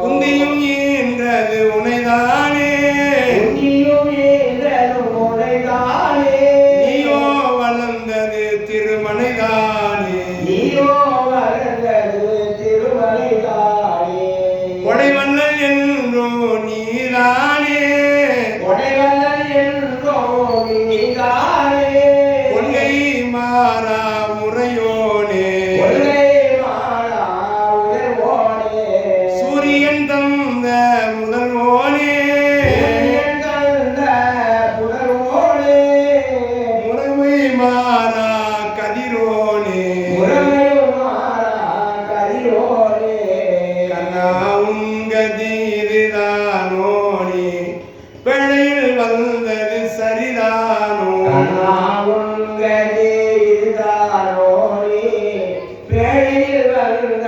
군대 용이 சூரியன் தந்த முதல்வோனே முறைமை மாறா கதிரோனே. கண்ணா உங்கதீரிதானோனே பிழையில் வந்தது சரிதானோ? பாரத போரில் மறைந்தோனே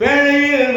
பிழையில்